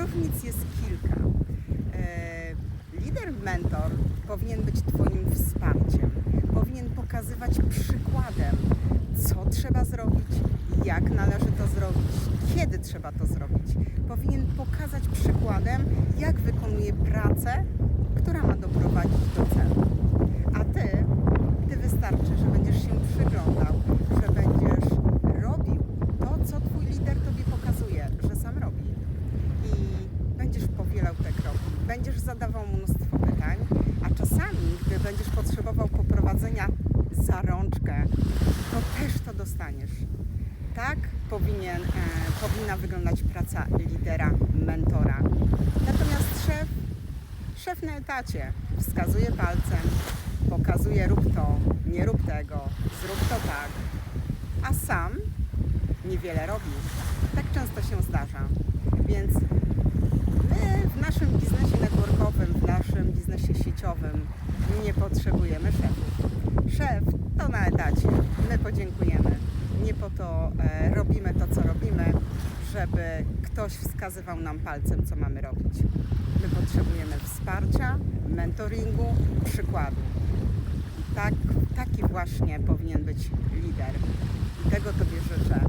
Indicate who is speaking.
Speaker 1: różnic jest kilka. E, Lider mentor powinien być Twoim wsparciem, powinien pokazywać przykładem, co trzeba zrobić, jak należy to zrobić, kiedy trzeba to zrobić. Powinien pokazać przykładem, jak wykonuje pracę, która ma doprowadzić do celu. A Ty, Ty wystarczy, że będziesz się przyglądał, że będziesz robił to, co Twój lider Tobie pokazuje, że sam robi i będziesz powielał te kroki, będziesz zadawał mnóstwo pytań, a czasami, gdy będziesz potrzebował poprowadzenia za rączkę, to też to dostaniesz. Tak powinien, e, powinna wyglądać praca lidera, mentora. Natomiast szef, szef na etacie wskazuje palcem, pokazuje rób to, nie rób tego, zrób to tak, a sam niewiele robi. Tak często się zdarza. Więc potrzebujemy szefów. Szef to na etacie. My podziękujemy. Nie po to e, robimy to, co robimy, żeby ktoś wskazywał nam palcem, co mamy robić. My potrzebujemy wsparcia, mentoringu, przykładu. I tak, taki właśnie powinien być lider. I tego Tobie życzę,